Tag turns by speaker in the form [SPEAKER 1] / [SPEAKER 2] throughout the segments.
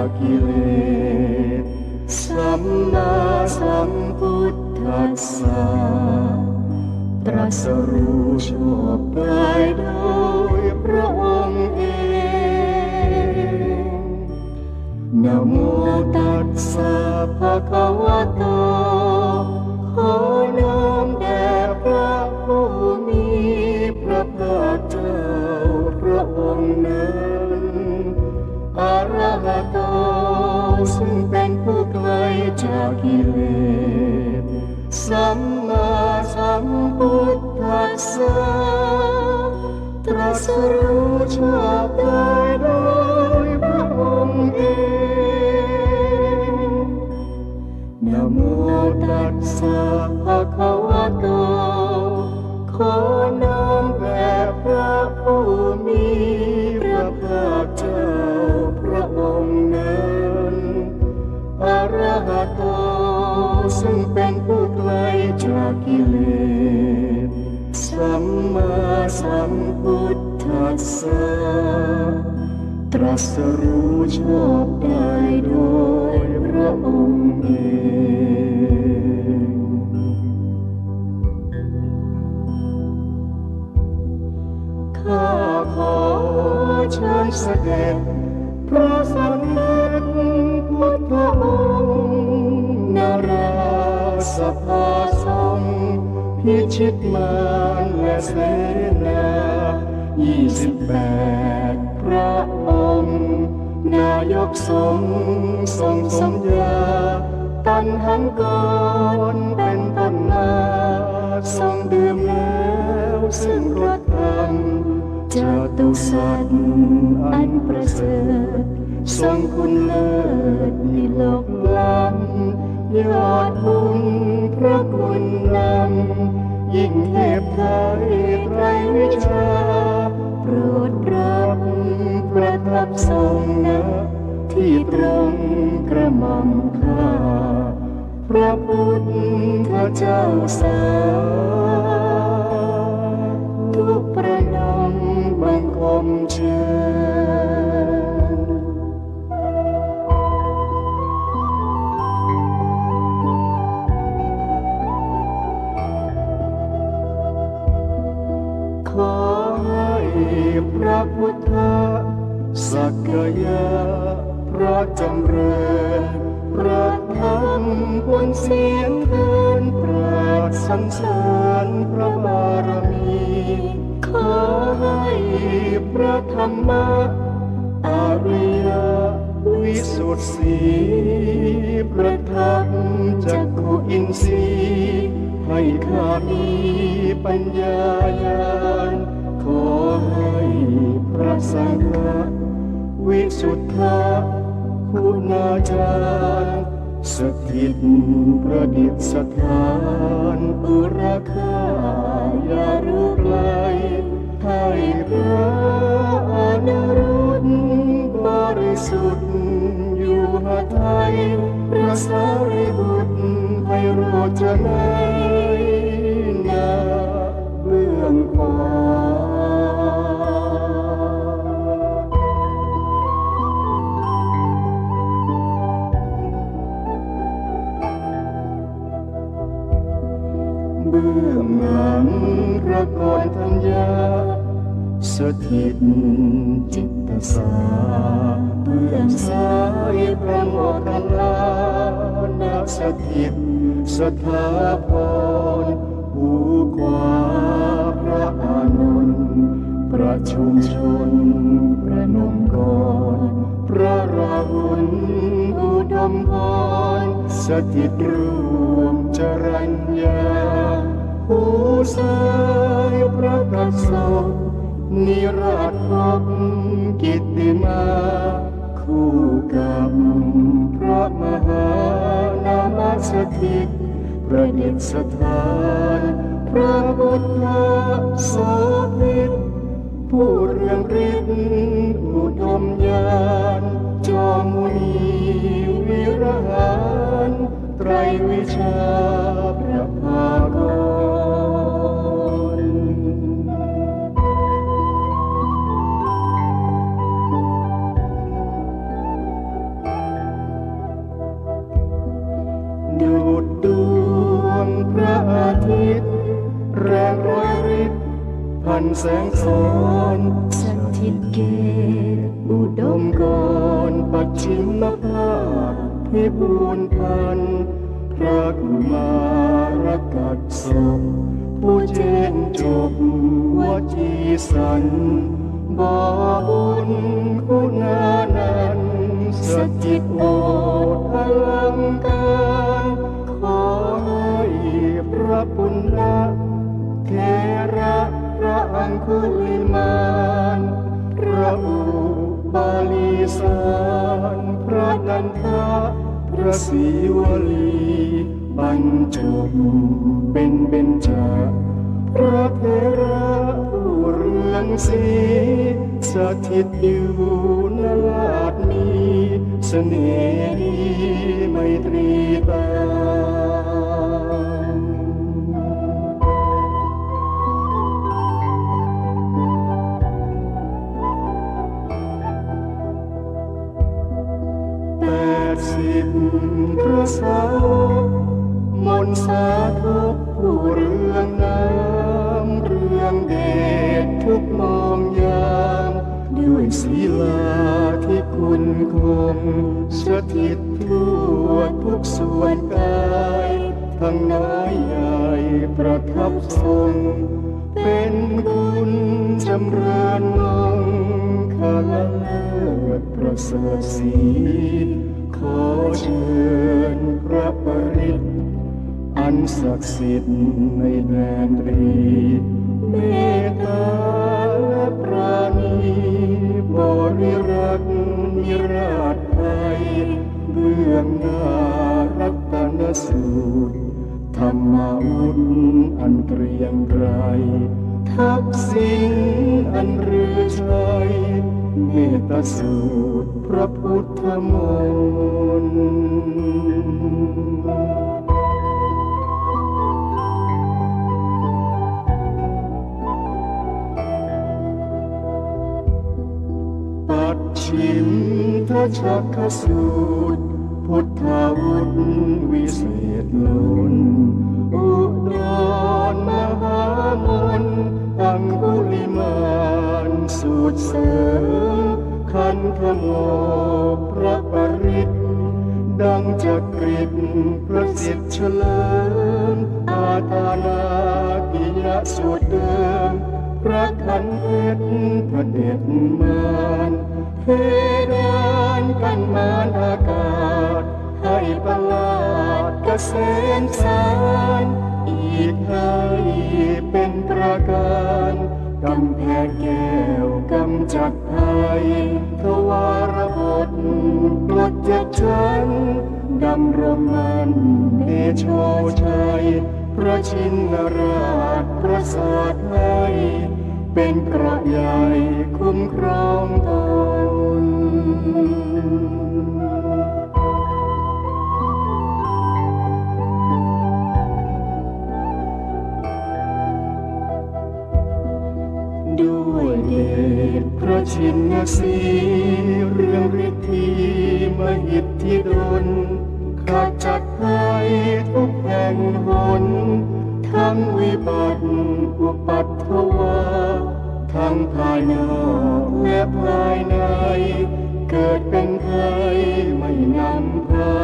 [SPEAKER 1] จากกิเลสสัมมาสัมพุทธัสสะตรัสรู้ชอบได้โดยพระองค์เองนโมตัสสะภะคะวะโต จากกิเลสสัมมาสัมพุทธัสสะตรัสรู้ชอบได้โดย สัมพุทธัสสะตรัสรู้ชอบได้โดยพระองค์เองข้าขอเชิญเสด็จพระสันเด็จพุทธองค์นราสภา ยิชิตมารและเสนายี่สิบแปดพระองค์ นายกสงทรงสมญาตันหังกรเป็นต้นมาทรงดื่มแล้วซึ่งรถธรรมจตุสัตว์อันประเสริฐทรงคุณเลิศดิโลกล้ำยอดบุญพระคุณนำ ยิ่งเทพไทยไตรวิชา โปรดรับประทับทรงนะที่ตรงกระหม่อมข้าพระพุทธเจ้าสา ระพุทธสักยะพระจำเริญพระธรรมบนเสียงเทินปราดสรรเสริญพระบารมีขอให้พระธรรมะอริยวิสุทธิประทับจักขุอินทรีย์ให้ข้ามีปัญญาญาณขอให้ พระสังฆวิสุทธะคุณาจารย์สถิตประดิษฐานอุราคายารุไกลให้พระอนุรุตบริสุทธิ์อยู่หาไทยพระสารีบุตรให้โรจนัย สถาพรหูขวาพระอานนท์ประชุมชนประนมกรพระราหุลอุดมพรสถิตรวมจรัญญาหูซ้ายพระกัสสปนิราชพบกิตติมาคู่กับพระมหานามสถิต ประดิษฐานพระพุทธโสภิตผู้เรืองฤทธิ์อุดมญาณจอมุนีวิรหารไตรวิชาพระภากร แสงสอน
[SPEAKER 2] สถิตเกตอุดม
[SPEAKER 1] มก่อนปัจฉิมภาคพิบูลพันพระกุมารกัดศพผู้เจนจบวจีสันบาบุญ อุลิมานพระอุบาลีสารพระนันทะพระศรีวลีบรรจบเป็นเบญจพระเทระผู้เรืองสีสถิตอยู่นลาดมีเสน่ห์ดีไมตรีตา พระสาวมนสาธกผู้เรื่องน้ำเรื่องเดชทุกมองยาม ด้วยศีลาที่คุณคงสถิตทั่วทุกส่วนกายทั้งน้อยใหญ่ประทับทรงเป็นคุณจำเริญมงคาลเลิศประเสริฐสี ขอเชิญพระปริตอันศักดิ์สิทธิ์ในแดนตรีเมตตาและปราณีบริรักษ์นิราชไทยเบื้องหน้ารัตนสูตรธรรมวุฒอันเกรียงไกรทักษิณอันรือชัย เมตตาสูตรพระพุทธมนต์ปชิมทชักขสูตร พุทธาวุธวิเศษล้นอุดรมหามนอังคุลิมา นสูตรเสริมคันธโมพระปริตดังจักริดประสิทธิ์เฉลิมอาตานาปิยะสูตเดิมพระขันเพชรพระเด็จมานเพดานกันมานอากาศ ให้ประหลาดเกษมสาร อีกให้เป็นประการ กำแพงแก้วกำจัดภัยทวารบทปลดจากฉันดำรงมันเดโชชัย พระชินราชประสาทให้เป็นเกราะใหญ่คุ้มครองตน พระชินสีเรื่องฤทธีมหิทธิดลขจัดภัยทุกแห่งหนทั้งวิบัติอุปัตถวาทั้งภายนอกและภายใน เกิดเป็นไทยไม่นำพา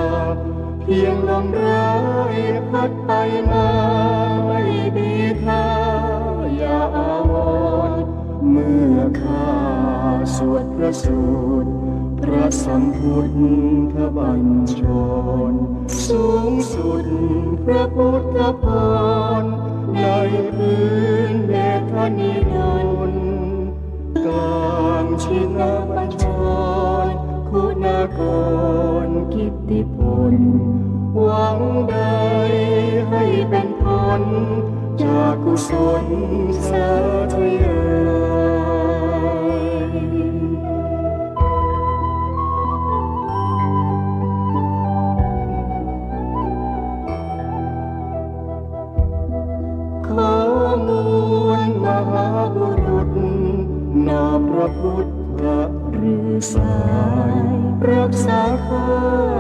[SPEAKER 1] เพียงลมร้ายพัดไปมาไม่ดีท่าอย่าอาวรเมื่อข สวดพระสูตร พระสัมพุทธบัญชรสูงสุดพระพุทธพรในพื้นเนธนิดลกลางชินบัญชร คุณากรกิตติพลหวังใดให้เป็นผลจากกุศลสาธยา สายรักษาคอย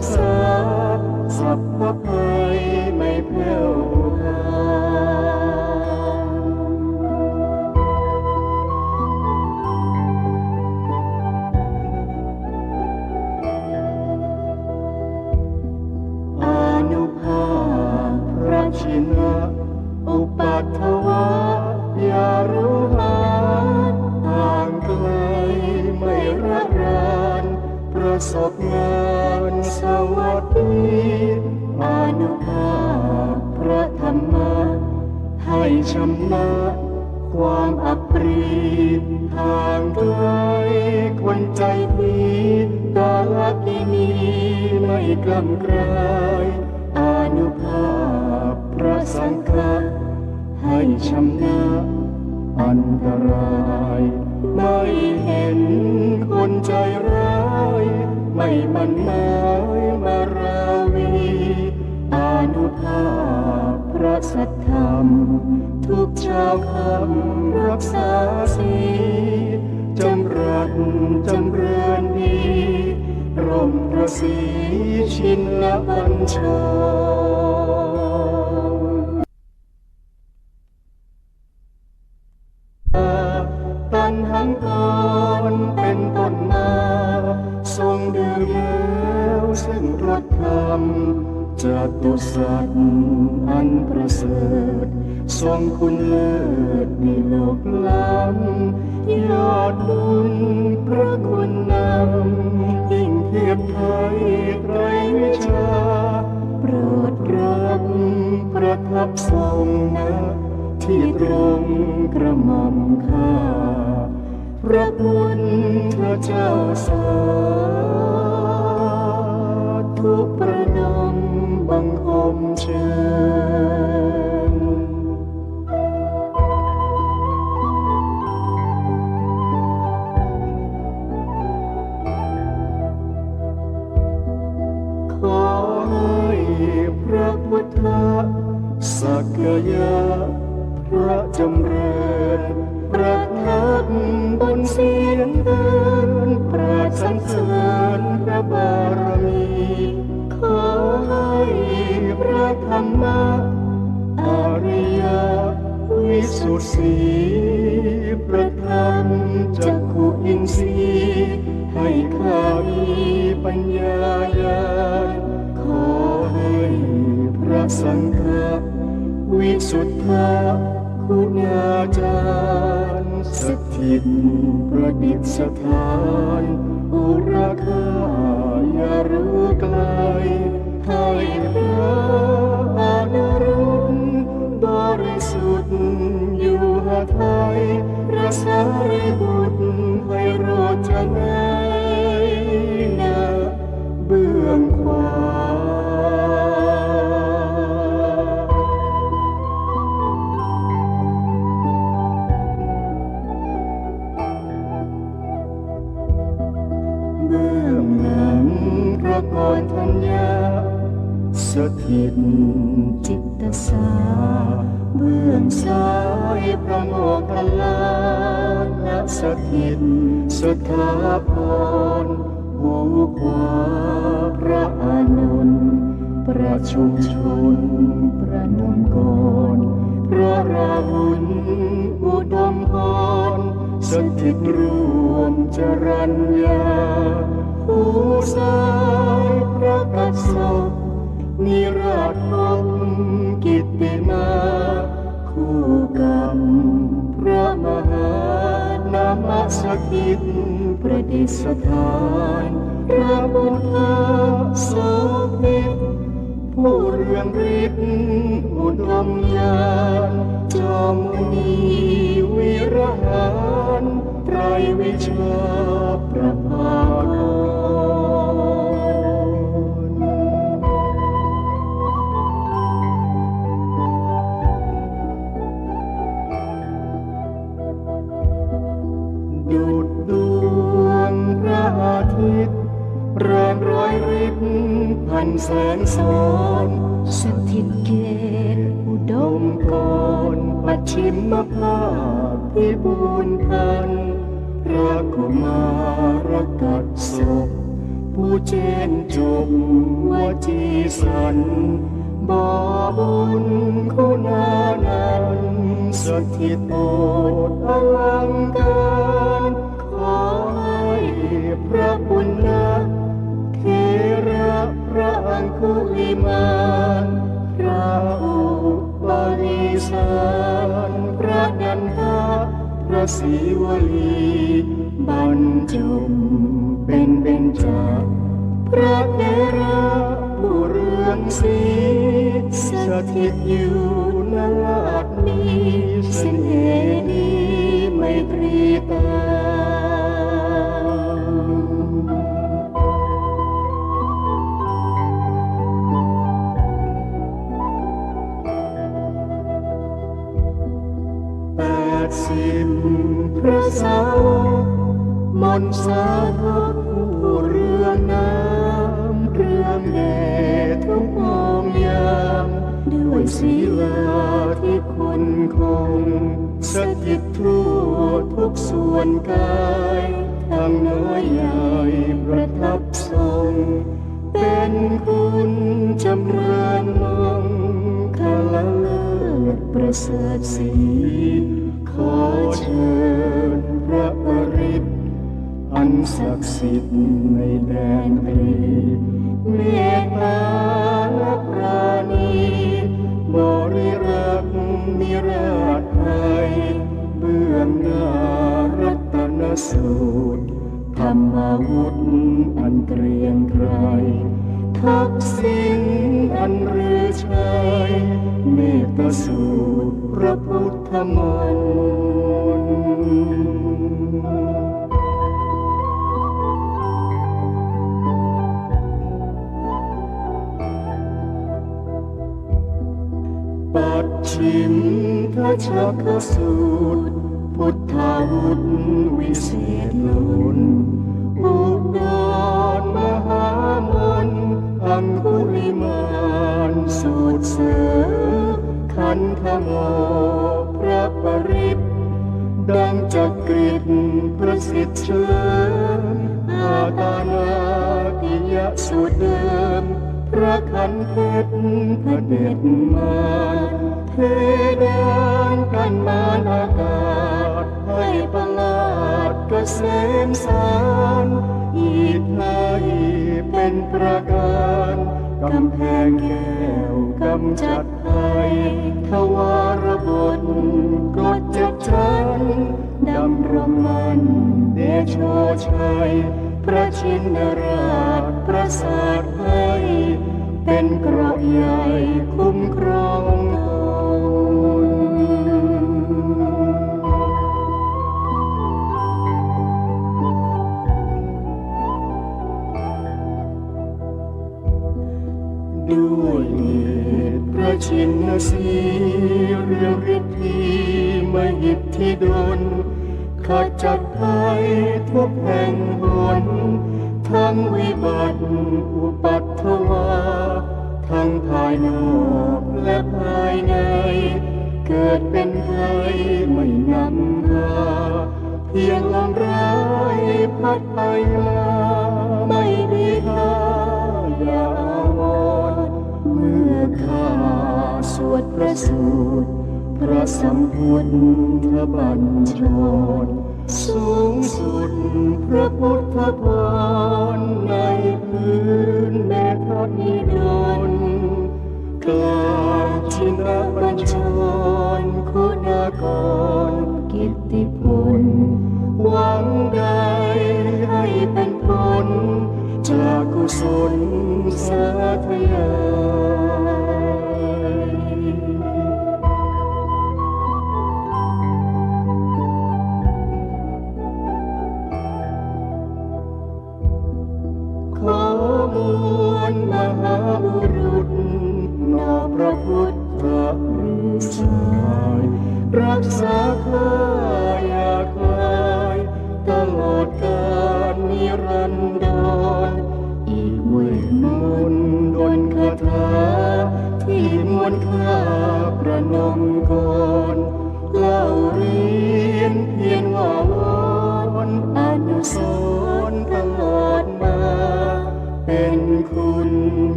[SPEAKER 1] ว ไม่ำกลายอานุภาพพระสังฆะให้ชำนะอันตราย ไม่เห็นคนใจร้าย ไม่มันหมายมาราวีอานุภาพพระสัทธรรม ทุกเช้าคำรักษาสีจ ร่มพระศรีชินละบัญชาตันหังกรเป็นต้นมาทรงดื่มแล้วซึ่งรสธรรมจตุสัตว์อันประเสริฐทรงคุณ รับทรงนะที่ตรงกระหม่อมข้าพระพุทธเจ้าสาธุประนมบังคมเชิญ ยะพระจำเริญประทับบนเสียงเดินประสันเสริญพระบารมีขอให้พระธรรมะอริยวิสุทธิ สุทธะคุณาจารย์สถิตประดิษฐานอุราคาอย่ารู้ไกลให้พระอนุรุณบริสุทธิ์อยู่หาไทยพระสารีบุตรให้โรจนั ชุมชนประนมกรพระราหุลอุดมพรสถิตรวมจรัญญาหูซ้ายพระกัสสปนิราชพบกิตติมาคู่กับพระมหานามสถิตประดิษฐานพระพุทธโสภิต ผู้เรืองฤทธิ์อุดมญาณจอมมุนีวิรหารไตรวิชาประภากร สารพระนันทะพระศรีวลีบรรจงเป็นเบญจพระเทระผู้เรืองสีสถิตอยู่นลาดมีเสน่ห์ดีไมตรีตา สาวกมนสาธกผู้เรือน้ำเรื่องเดทุกมองยามด้วยศีลาที่คุณคงสถิตทั่วทุกส่วนกายทั้งน้อยใหญ่ประทับทรงเป็นคุณจำเริญมองคลเลิศประเสริฐสี ศักดิ์สิทธิ์ในแดนตรีเมตตาและปราณีบริรักษ์นิราชไทยเบื้องหน้ารัตนสูตรธรรมาวุธอันเกรียงไกรทักษิณอันรือชัยเมตตาสูตรพระพุทธมนต์ ชิมทชักสูตร พุทธาวุธวิเศษลุนอุดรมหามนอังคุลิมานสูตรเสริมขันธโมพระปริตดังจักริดประสิทธิ์เชิญอาตานาติยะสุดเดิม พระขันเพชรพระเด็จมา เทดานกันมานอากาศ ให้ประหลาดเกษมสารอีกไทยเป็นประการกำแพงแก้วกำจัดภัยทวารบทกดจับฉันดำรงมันเดโชชัย พระชินราชประสาทให้เป็นเกราะใหญ่คุ้มครอง ระสูตรพระสัมพุทธบัญชรสูงสุดพระพุทธพรในพื้นแม่ทัพนิดลกลางชินบัญชรคุณากร
[SPEAKER 2] กิตติพล
[SPEAKER 1] หวังได้ให้เป็นผลจากกุศลสาธยาย บุรุษนาพระพุทธฤาษีรักษาข้าอยาก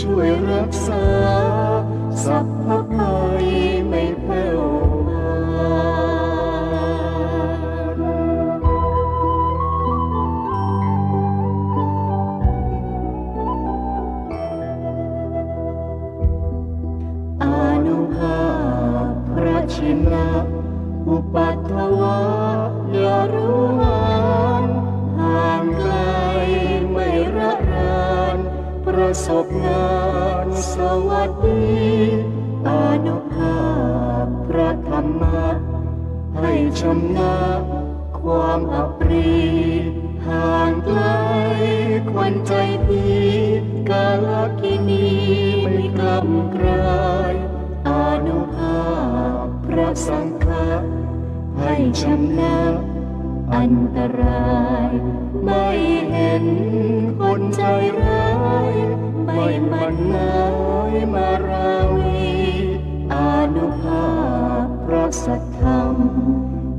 [SPEAKER 1] ช่วยรักษา ให้ชำนะอันตราย ไม่เห็นคนใจร้าย ไม่มันหมายมาราวีอนุภาพพระสัทธรรม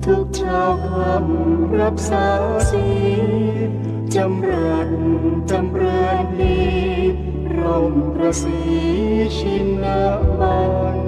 [SPEAKER 1] ทุกเช้าคำรับสาสีจำเริญจำเริญดีร่มประสีชินบัน